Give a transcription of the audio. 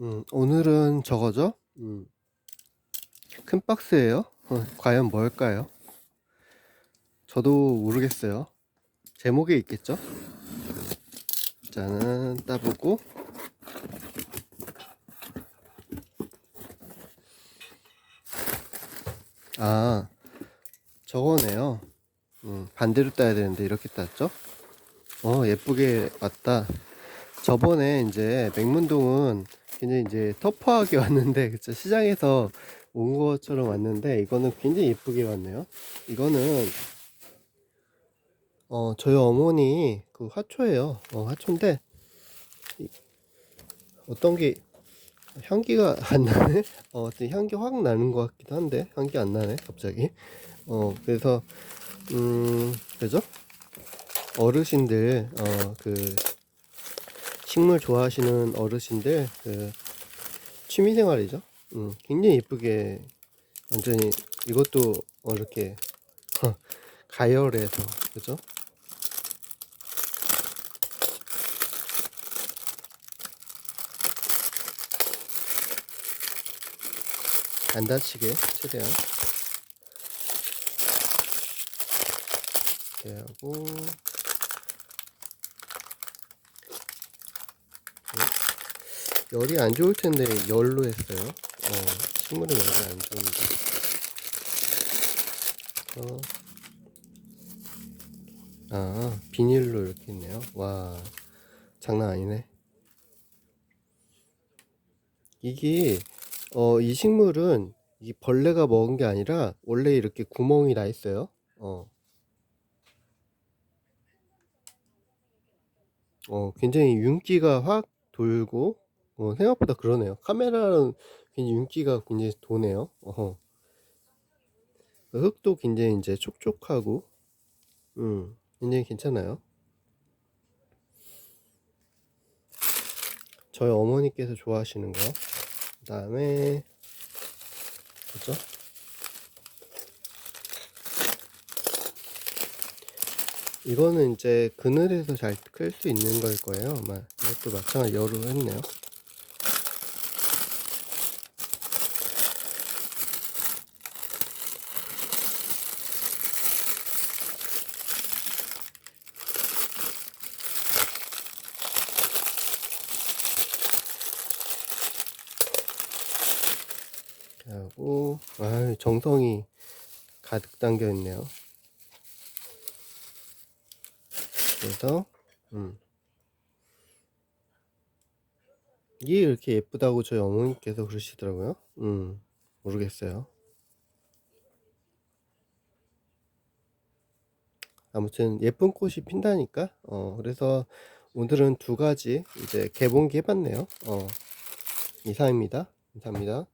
음, 오늘은 저거죠? 음, 큰 박스예요. 어, 과연 뭘까요? 저도 모르겠어요. 제목에 있겠죠? 짠, 따보고. 아, 저거네요. 음, 반대로 따야 되는데 이렇게 땄죠? 어, 예쁘게 왔다. 저번에 이제 맹문동은 굉장히 이제 터프하게 왔는데, 그쵸? 시장에서 온 것처럼 왔는데, 이거는 굉장히 예쁘게 왔네요. 이거는, 어, 저희 어머니 그 화초예요. 어, 화초인데, 이- 어떤 게, 향기가 안 나네? 어, 어떤 향기 확 나는 것 같기도 한데, 향기 안 나네, 갑자기. 어, 그래서, 음, 그죠? 어르신들, 어, 그, 식물 좋아하시는 어르신들, 그, 취미생활이죠. 음, 굉장히 예쁘게, 완전히, 이것도, 어, 이렇게, 가열해서, 그죠? 안 다치게, 최대한. 이렇게 하고, 열이 안 좋을 텐데 열로 했어요. 어, 식물은 열이 안 좋은데. 어. 아, 비닐로 이렇게 있네요. 와, 장난 아니네. 이게, 어, 이 식물은 이 벌레가 먹은 게 아니라 원래 이렇게 구멍이 나 있어요. 어, 어, 굉장히 윤기가 확 돌고, 어, 생각보다 그러네요. 카메라는 굉장히 윤기가 굉장히 도네요. 어허. 흙도 굉장히 이제 촉촉하고, 음, 굉장히 괜찮아요. 저희 어머니께서 좋아하시는 거. 그 다음에, 그죠? 이거는 이제 그늘에서 잘 클 수 있는 걸 거예요. 아마 이것도 마찬가지 열로 했네요. 하고 아 정성이 가득 담겨 있네요. 그래서 음. 이게 이렇게 예쁘다고 저희 어머니께서 그러시더라고요. 음 모르겠어요. 아무튼 예쁜 꽃이 핀다니까. 어 그래서 오늘은 두 가지 이제 개봉기 해봤네요. 어 이상입니다. 감사합니다.